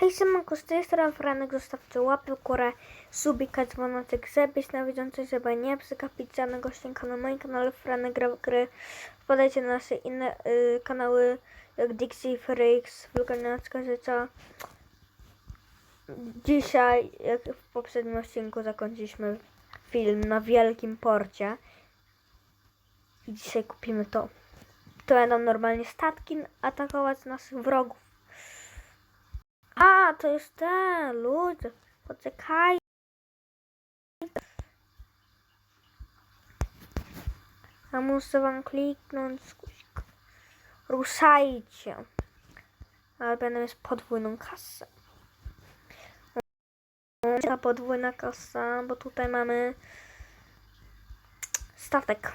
Hej, siemanko, z tej strony Franek, zostawcie łapę górę, subika, dzwoneczek, żebyś na wiedzący, żeby nie przegapić żadnego odcinka na moim kanale Franek gra gry. Wpadajcie na nasze inne y, kanały, jak Dixie Freaks, Wulkaniacka Życia. Dzisiaj, jak w poprzednim odcinku, zakończyliśmy film na Wielkim Porcie. I dzisiaj kupimy to. To będą normalnie statki atakować naszych wrogów. A, to jest ten, ludzie. Poczekaj. Ja muszę wam kliknąć. guzik. Ruszajcie. Ale będę mieć podwójną kasę. Ta podwójna kasa, bo tutaj mamy statek.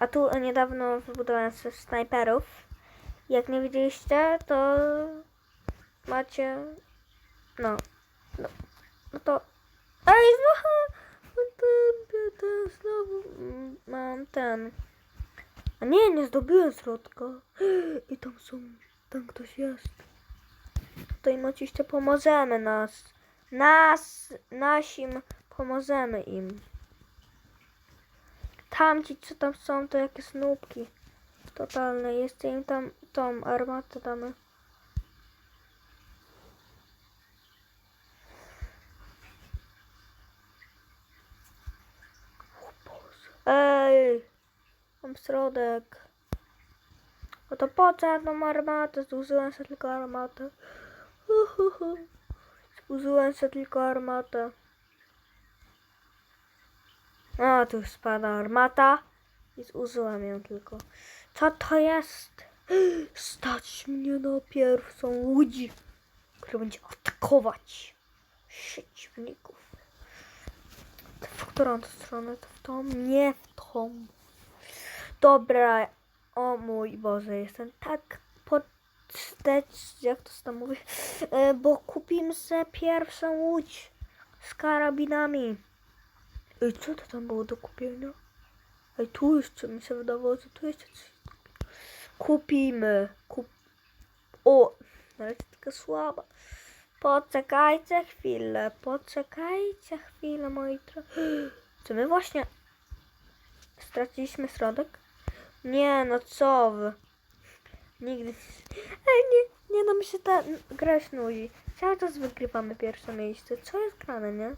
A tu niedawno wybudowałem sobie snajperów. Jak nie widzieliście, to macie. No. No, no to. Ej, znowu! Ten, znowu mam ten. A nie, nie zdobyłem środka. I tam są. Tam ktoś jest. Tutaj oczywiście pomożemy nas. Nas, nasim pomożemy im. Tamci, co tam są, to jakieś snupki. Totalne. Jeszcze im tam tą armatę damy. Ej, mam środek. No to po co ja armatę? Zużyłem sobie tylko armatę. Zużyłem sobie tylko armatę. A, tu już spada armata. I zużyłem ją tylko. Co to jest? Stać mnie na pierwszą łódź, która będzie atakować przeciwników. W którą stronę? To w tą? Nie w tą. Dobra. O mój Boże, jestem tak podstecz, jak to się tam mówi, e, bo kupimy sobie pierwszą łódź z karabinami. Ej, co to tam było do kupienia? Ej, tu jeszcze mi się wydawało, że tu jeszcze coś. Kupimy. Kup... O, ale jest taka słaba. Poczekajcie chwilę, poczekajcie chwilę, moi drodzy. Czy my właśnie straciliśmy środek? Nie, no co wy. Nigdy. Ej, nie, nie, no mi się ta gra nudzi. Cały czas wygrywamy pierwsze miejsce. Co jest grane, nie?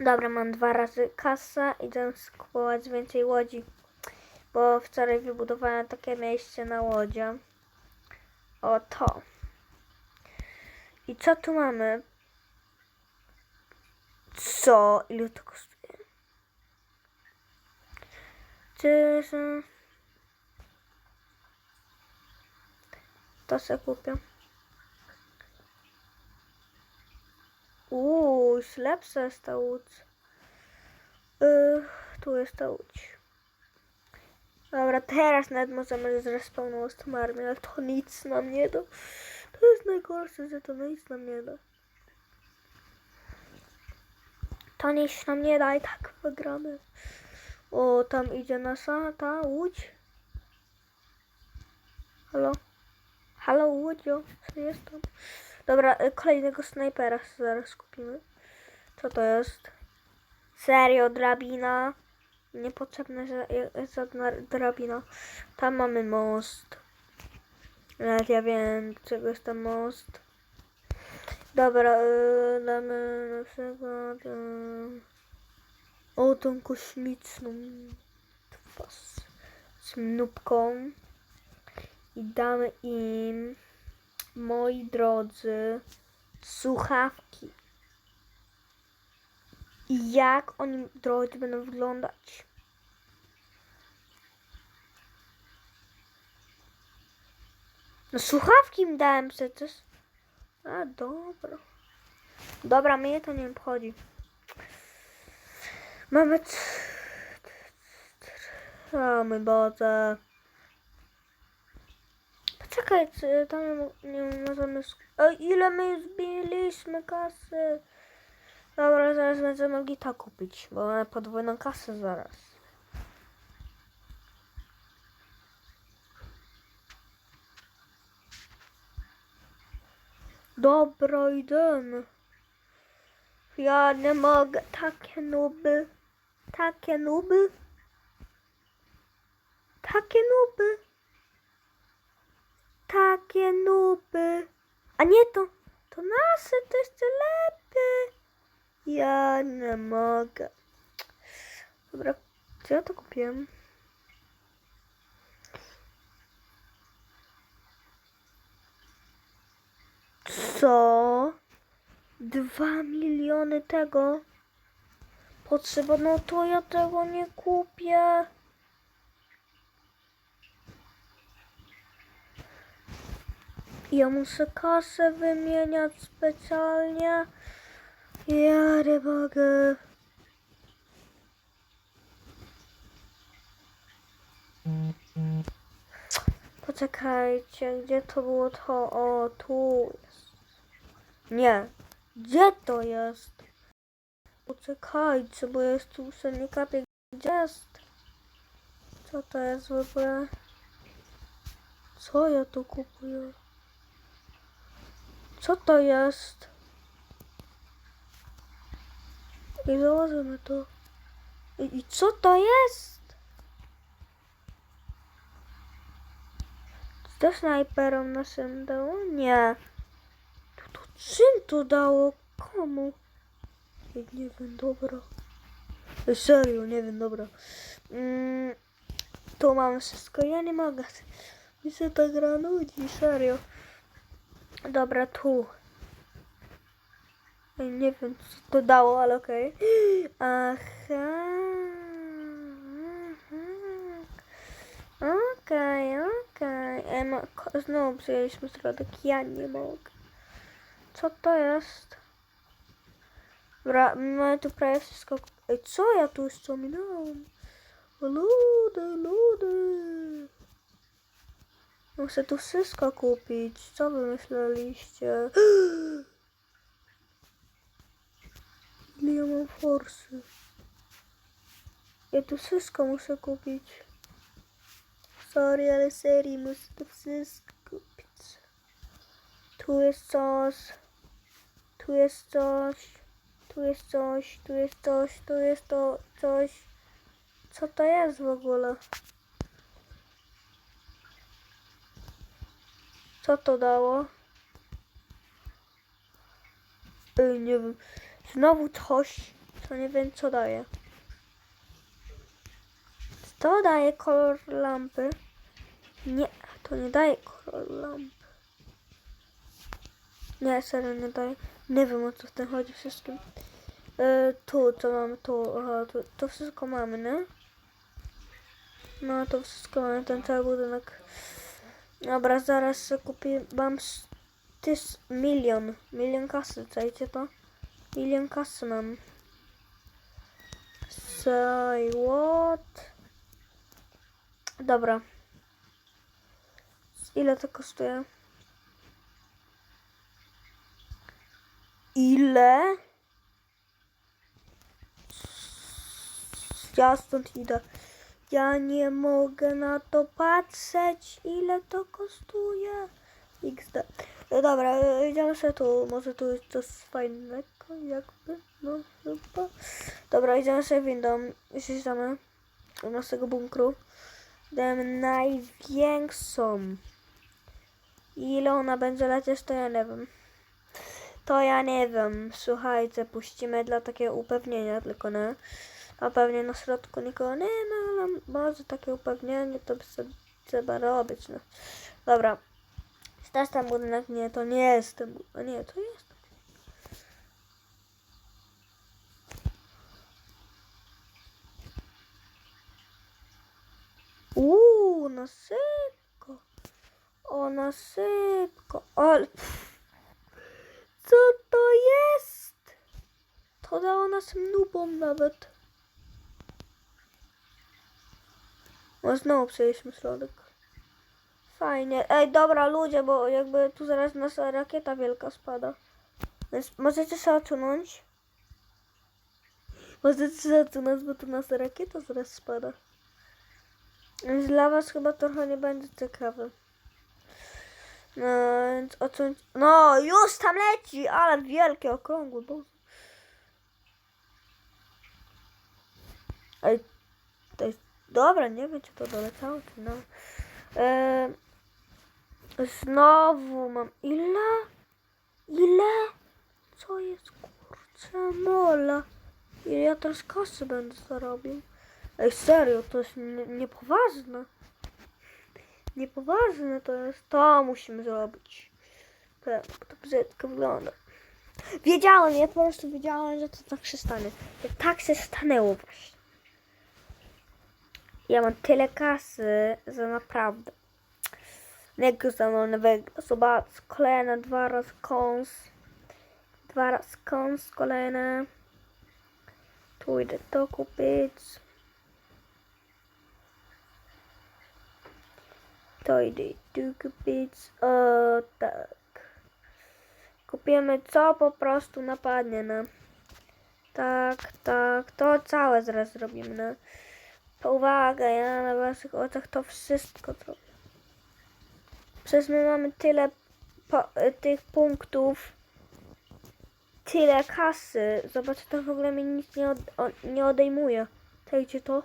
Dobra, mam dwa razy kasę. Idę skupować więcej łodzi. Bo wczoraj wybudowałem takie miejsce na łodzie. O to. I co tu mamy? Co? Ile to kosztuje? Czy... To se kupię. Uuu, lepsza jest ta łódź. Tu jest ta łódź. Dobra, teraz nawet możemy zrespawnować tą armię, ale to nic nam nie da. To jest najgorsze, że to nic nam nie da. To nic nam nie da i tak wygramy. O, tam idzie nasza ta łódź. Halo? Halo, łodzio, co jest tam? Dobra, y, kolejnego snajpera zaraz kupimy. Co to jest? Serio, drabina. Niepotrzebna y, żadna drabina. Tam mamy most. Nawet ja wiem, czego jest ten most. Dobra, y, damy na przykład... Y, o, tą kosmiczną twarz z nóbką. I damy im, moi drodzy, słuchawki. I jak oni, drodzy, będą wyglądać? No słuchawki im dałem przecież. A, dobra. Dobra, mnie to nie obchodzi. Mamy... O mój Boże. Poczekaj, tam nie, możemy... A ile my już zbiliśmy kasy? Dobra, zaraz będziemy mogli to kupić, bo mamy podwójną kasę zaraz. Dobra, idziemy. Ja nie mogę. Takie nuby. Takie nuby. Takie nuby. Takie nuby. A nie to. To nasze to jeszcze lepiej. Ja nie mogę. Dobra, co ja to kupiłem? Co? Dwa miliony tego? Potrzeba, no to ja tego nie kupię. Ja muszę kasę wymieniać specjalnie. Ja nie mogę. Poczekajcie, gdzie to było to? O, tu jest. Nie. Gdzie to jest? Poczekajcie, bo jest tu senikaty. Gdzie jest? Co to jest w ogóle? Co ja tu kupuję? Co to jest? I założymy to. I, I co to jest? Czy to snajperom naszym? Nie. To, to czym to dało? Komu? Nie wiem, dobra. Serio, nie wiem, dobra. Mm, tu mamy wszystko, ja nie mogę. Mi się ta gra nudzi, serio. Dobra, tu. Nie wiem, co to dało, ale okej. Aha. aha. Okej, okej. Ej, ma- ko- Znowu przyjęliśmy środek, ja nie mogę. Co to jest? Dobra, mamy tu prawie wszystko. Ej, co ja tu jeszcze minąłem? Ludy, ludy. Muszę tu wszystko kupić. Co wy myśleliście? Ile ja mam forsy? Ja tu wszystko muszę kupić. Sorry, ale serii muszę to wszystko kupić. Tu jest coś. Tu jest coś. Tu jest coś. Tu jest coś. Tu jest to coś. Co to jest w ogóle? Co to dało? Ej, nie wiem. Znowu coś, co nie wiem co daje. To daje kolor lampy? Nie, to nie daje kolor lampy. Nie, serio nie daje. Nie wiem o co w tym chodzi wszystkim. E, tu, co mamy, tu, aha, tu, to wszystko mamy, nie? No, to wszystko mamy, ten cały budynek. Dobra, zaraz kupię, mam s- tys, milion, milion kasy, czajcie to? Milion kasy mam. Say what? Dobra. Ile to kosztuje? Ile? Ja stąd idę. Ja nie mogę na to patrzeć, ile to kosztuje. XD. No dobra, idziemy sobie tu. Może tu jest coś fajnego, jakby. No chyba. Dobra, idziemy sobie windą. Zjeżdżamy do naszego bunkru. Dajemy największą. Ile ona będzie lecieć, to ja nie wiem. To ja nie wiem. Słuchajcie, puścimy dla takiego upewnienia tylko, nie? A pewnie na środku nikogo nie ma, ale może takie upewnienie to by sobie trzeba robić, no. Dobra. Jest ten budynek? Nie, to nie jest ten budynek. Nie, to jest. Uuu, na szybko. O, na szybko. Ale... Co to jest? To dało nas nubom nawet. O, znowu przejęliśmy środek. Fajnie. Ej, dobra, ludzie, bo jakby tu zaraz nasza rakieta wielka spada. Więc możecie się odsunąć. Możecie się odsunąć, bo tu nasza rakieta zaraz spada. Więc dla was chyba trochę nie będzie ciekawe. No, więc. No, już tam leci, ale wielkie, okrągłe, bo... Ej, to jest... Dobra, nie wiem, czy to doleciało, czy no. Eee, znowu mam... Ile? Ile? Co jest, kurczę, mola? Ile ja teraz kasy będę zarobił? Ej, serio, to jest nie- niepoważne. Niepoważne to jest. To musimy zrobić. Tak, to brzydko wygląda. Wiedziałem, ja po prostu wiedziałem, że to tak się stanie. Tak się stanęło właśnie. Ja mam tyle kasy, że naprawdę. Niego za mną wygra. Zobacz, kolejne dwa razy kąs. Dwa razy kąs, kolejne. Tu idę to kupić. To idę tu kupić. O tak. Kupimy co po prostu napadnie na. Tak, tak. To całe zaraz zrobimy. No. To uwaga, ja na waszych oczach to wszystko zrobię. Przecież my mamy tyle y, tych punktów. Tyle kasy. Zobacz, to w ogóle mi nic nie, od, nie odejmuje. Czekajcie to.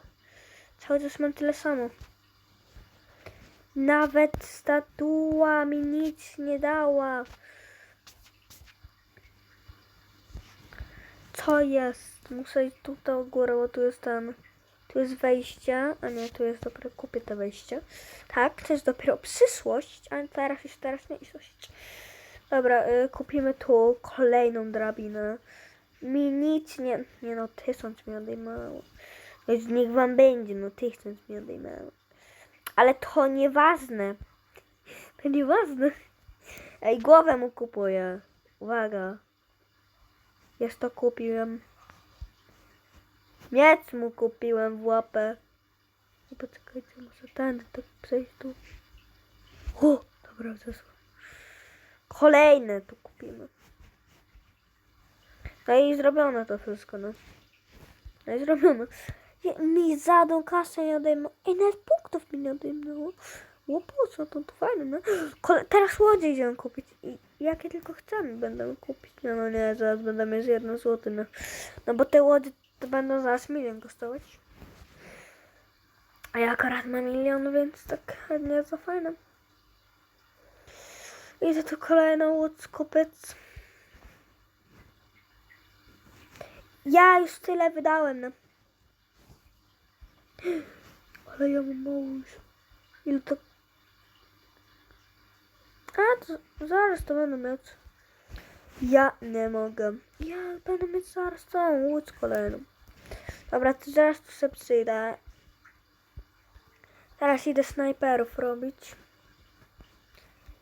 Cały czas mam tyle samo. Nawet statua mi nic nie dała. Co jest? Muszę iść tutaj u górę, bo tu jest ten. Tu jest wejście, a nie, tu jest dopiero kupię to wejście. Tak, to jest dopiero przyszłość, a teraz już teraźniejszość. Dobra, y, kupimy tu kolejną drabinę. Mi nic nie... Nie no, tysiąc mi odejmało. Więc niech wam będzie, no tysiąc mi odejmało. Ale to nieważne. To nieważne. Ej, głowę mu kupuję. Uwaga. Jest to kupiłem. Miec mu kupiłem w łapę. I poczekajcie, muszę ten tak przejść tu. O, dobra, zeszło. Kolejne tu kupimy. No i zrobione to wszystko, no. No i zrobione. Je- Mi zadą kasę nie odejmą. Ej, nawet punktów mi nie odejmą. O po co, to, to fajne, no. Kole- teraz łodzie idziemy kupić. I jakie tylko chcemy będziemy kupić. No, no nie, zaraz będę mieć jedno złote, no. No bo te łodzie to będą zaraz milion kosztować. A ja akurat mam milion, więc tak nie za fajne. Idę tu kolejną łódź kupić. Ja już tyle wydałem. Ale ja mam mało już. Ile to... A, to zaraz to będę mieć. Ja nie mogę. Ja będę mieć zaraz całą łódź kolejną. Dobra, to zaraz tu sobie przyjdę. Teraz idę snajperów robić.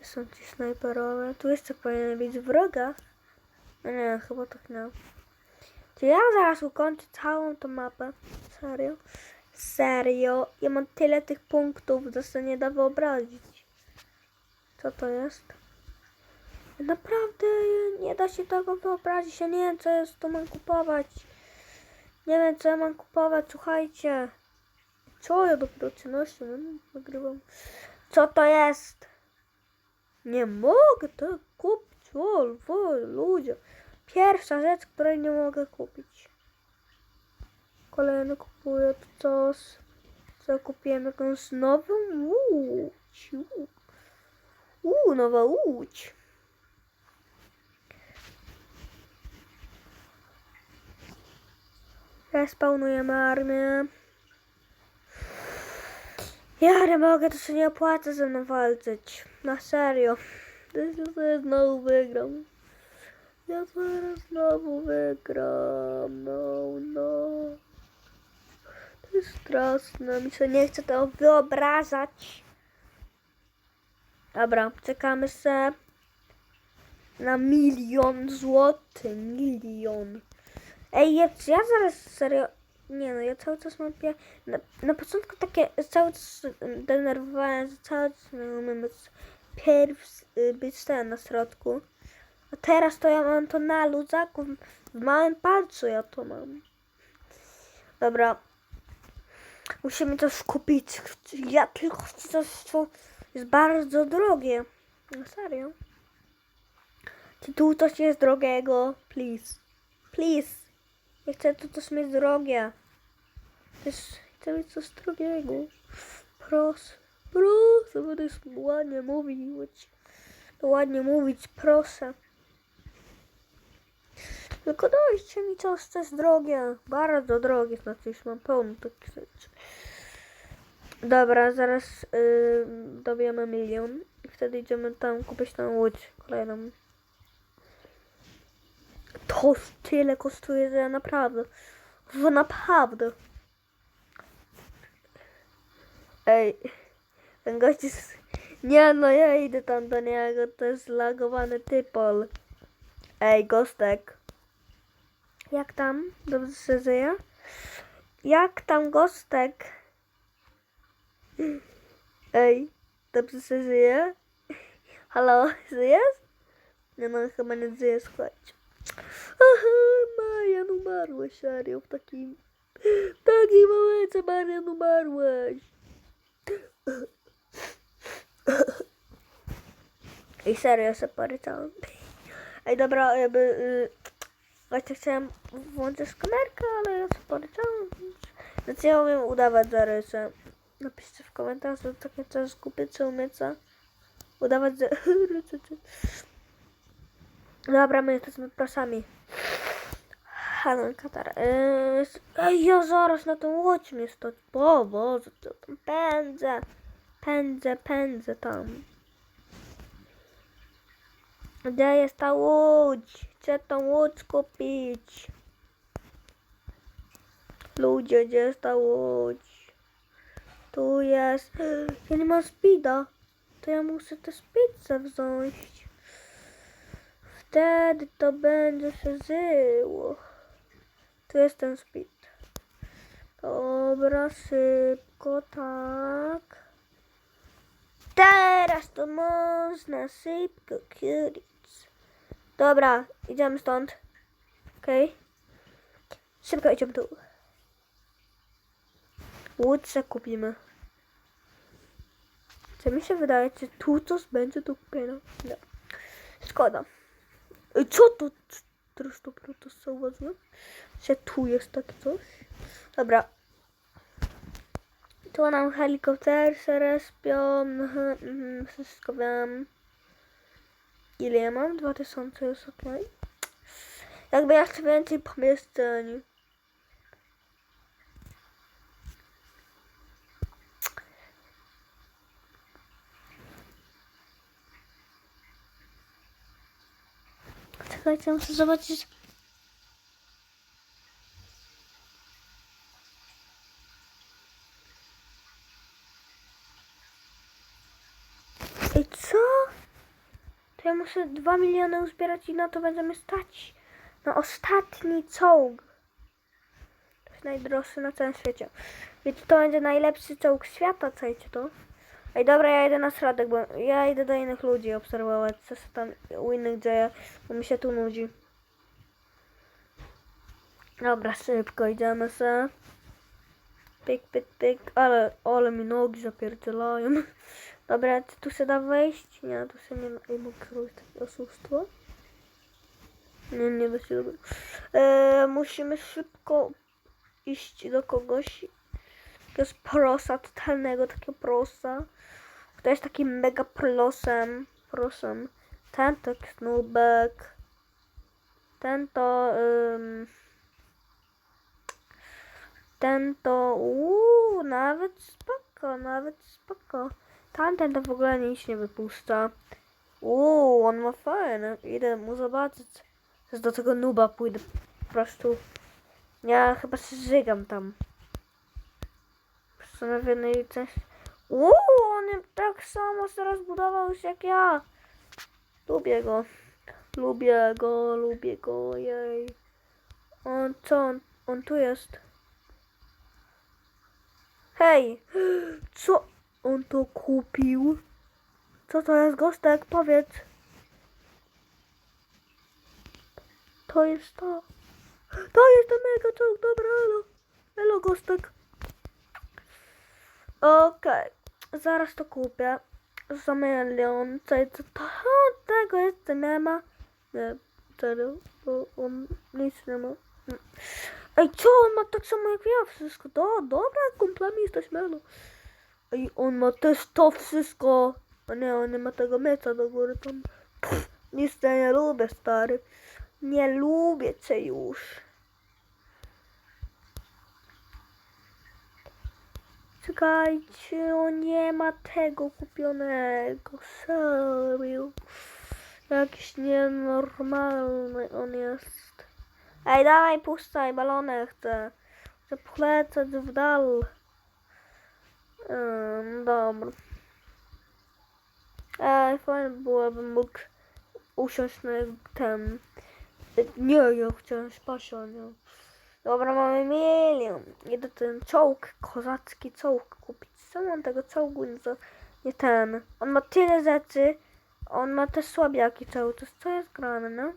Są ci snajperowe. Tu jeszcze powinien być wroga. No nie, chyba tak nie. Czy ja zaraz ukończę całą tą mapę? Serio? Serio? Ja mam tyle tych punktów, że sobie nie da wyobrazić. Co to jest? Naprawdę nie da się tego wyobrazić. Ja nie wiem, co jest, to mam kupować. Nie wiem, co ja mam kupować, słuchajcie. Co ja dopiero 13 minut nagrywam? Co to jest? Nie mogę tego kupić. O, o, ludzie. Pierwsza rzecz, której nie mogę kupić. Kolejny kupuję to coś. Co kupiłem jakąś nową łódź. Uuu, nowa łódź. Respawnujemy armię. Ja nie mogę, to się nie opłaca ze mną walczyć. Na serio. To jest znowu wygram. Ja zaraz znowu wygram. No, no. To jest straszne. Mi się nie chce tego wyobrażać. Dobra, czekamy se na milion złotych. Milion. Ej, ja, ja zaraz serio. Nie no, ja cały czas mam pie... na, na początku takie cały czas denerwowałem, że cały czas nie umiem być y, być ten na środku. A teraz to ja mam to na luzaku, w, małym palcu ja to mam. Dobra. Musimy to skupić. Ja tylko chcę coś, co jest bardzo drogie. No serio? Czy tu coś jest drogiego? Please. Please. Chcę tu coś mieć drogie. Też chcę mieć coś drogiego. Proszę. Proszę, będę ładnie mówić. Ładnie mówić, proszę. Tylko dajcie mi coś, co jest drogie. Bardzo drogie, znaczy już mam pełno takich rzeczy. Dobra, zaraz yy, dobijemy milion. I wtedy idziemy tam kupić tą łódź kolejną. To tyle kosztuje, że naprawdę. Że naprawdę. Ej, ten gość jest... Nie no, ja idę tam do niego, to jest zlagowany typol. Ej, Gostek. Jak tam? Dobrze się żyje? Jak tam, Gostek? Ej, dobrze się żyje? Halo, żyjesz? Nie no, chyba nie żyjesz, chodź. Aha, Marian umarłeś, serio, w takim... W takim momencie Marian umarłeś. I serio się poryczałem. Ej, dobra, jakby... Y, właśnie chciałem włączyć kamerkę, ale ja się poryczałem. Więc, ja umiem udawać zarysy. Napiszcie w komentarzu takie coś kupię, czy umiecie udawać, że... Dobra, my jesteśmy prosami. Hanon Katar. Yy, Ej, ja zaraz na tą łódź mnie stać. O Boże, co tam pędzę. Pędzę, pędzę tam. Gdzie jest ta łódź? Chcę tą łódź kupić. Ludzie, gdzie jest ta łódź? Tu jest. Ja nie mam speeda. To ja muszę te speedce wziąć. Wtedy to będzie się żyło. Tu jest ten speed. Dobra, szybko, tak. Teraz to można szybko kurić. Dobra, idziemy stąd. Okej. Szybko idziemy tu. Łódź kupimy. Co mi się wydaje, że tu coś będzie do kupienia. No. Szkoda. Co to? Teraz to zauważyłem. Że tu jest takie coś. Dobra. Tu nam helikopter się respią. Mhm, mhm, wszystko wiem. Ile ja mam? 2000 jest ok. Jakby ja chcę więcej pomieszczeń. Czekajcie, muszę zobaczyć. I co? To ja muszę 2 miliony uzbierać i na to będziemy stać. Na ostatni czołg. To jest najdroższy na całym świecie. Wiecie, to będzie najlepszy czołg świata, czajcie to. Ej, dobra, ja idę na środek, bo ja idę do innych ludzi obserwować, co się tam u innych dzieje, bo mi się tu nudzi. Dobra, szybko idziemy se. Pyk, pyk, pyk, ale, ale mi nogi zapierdzielają. Dobra, czy tu się da wejść? Nie, tu się nie da. Ej, mogę zrobić takie oszustwo? Nie, nie da się robić. Eee, musimy szybko iść do kogoś. Jakiegoś prosa, totalnego takiego prosa. Kto jest takim mega prosem. Prosem. Ten to Knubek. Ten to... Ym, ten to... Uuu, nawet spoko, nawet spoko. Tamten to w ogóle nic nie wypuszcza. Uuu, on ma fajne. Idę mu zobaczyć. Do tego nuba pójdę po prostu. Ja chyba się żygam tam. Jej części. Uuu, on tak samo się rozbudował już jak ja. Lubię go. Lubię go, lubię go, jej. On, co on, on tu jest? Hej! Co on to kupił? Co to jest gostek? Powiedz. To jest to. To jest to mega czołg, dobra, elo. Elo, gostek. Okej, zaraz to kupię. za milion. Co to, tego jeszcze nie ma. Nie, serio, bo on nic nie ma. Ej, co? On ma tak samo jak ja wszystko. Do, dobra, kumplami jesteśmy. No. Ej, on ma też to wszystko. A nie, on nie ma tego mieca do góry tam. Pff, nic nie lubię, stary. Nie lubię cię już. Czekajcie, on nie ma tego kupionego. Serio. Jakiś nienormalny on jest. Ej, dawaj, puszczaj balonę, chcę. Chcę polecać w dal. Um, dobra. Ej, fajnie byłabym mógł usiąść na ten... Nie, ja chciałem spać. Dobra, mamy milion. Idę ten czołg, kozacki czołg kupić. Co mam tego czołgu? Nie, nie ten. On ma tyle rzeczy. On ma też słabiaki cały czas. Co jest grane, no?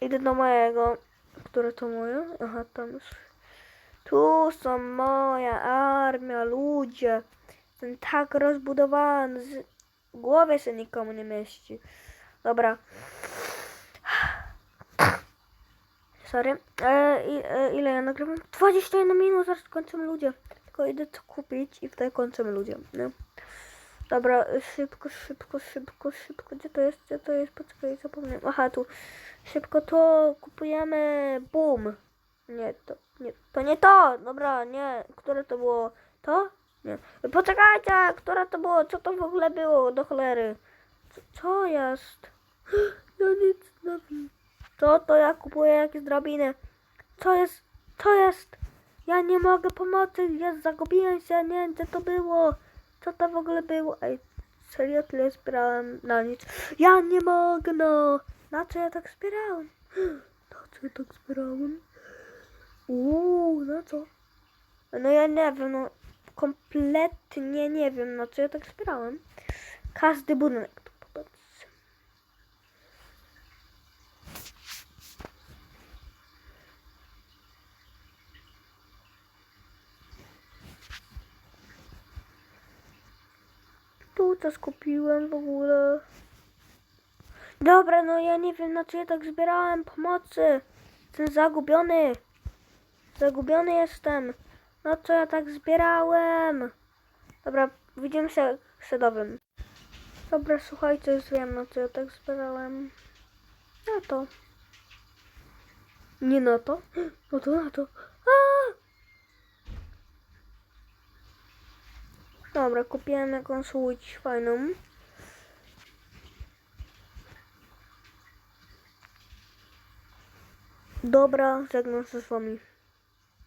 Idę do mojego. Które to moje? Aha, tam już. Tu są moja armia, ludzie. Jestem tak rozbudowany. Z... Głowie się nikomu nie mieści. Dobra. Sorry. E, e, ile ja nagrywam? 21 minut, zaraz kończymy ludzie. Tylko idę to kupić i wtedy kończymy ludzie. Nie? Dobra, szybko, szybko, szybko, szybko. Gdzie to jest? Gdzie to jest? Poczekaj, zapomniałem. Aha, tu. Szybko to kupujemy. Boom. Nie, to nie, to nie to. Dobra, nie. Które to było? To? Nie. Poczekajcie, które to było? Co to w ogóle było? Do cholery. Co, co jest? Ja nic nie wiem. Co to ja kupuję jakieś drabiny? Co jest? Co jest? Ja nie mogę pomocy, ja zagubiłem się, nie wiem gdzie to było. Co to w ogóle było? Ej, serio tyle zbierałem na nic. Ja nie mogę, no. Na co ja tak zbierałem? Na co ja tak zbierałem? Uuu, na co? No ja nie wiem, no kompletnie nie wiem, na co ja tak zbierałem. Każdy budynek tu popatrz. Tu to skupiłem w ogóle. Dobra, no ja nie wiem na co ja tak zbierałem pomocy. Jestem zagubiony. Zagubiony jestem. Na co ja tak zbierałem? Dobra, widzimy się w środowym. Dobra, słuchajcie, już wiem na co ja tak zbierałem. Na to. Nie na to. No to na to. A! Dobra, kupiłem jakąś łódź fajną. Dobra, żegnam się z wami.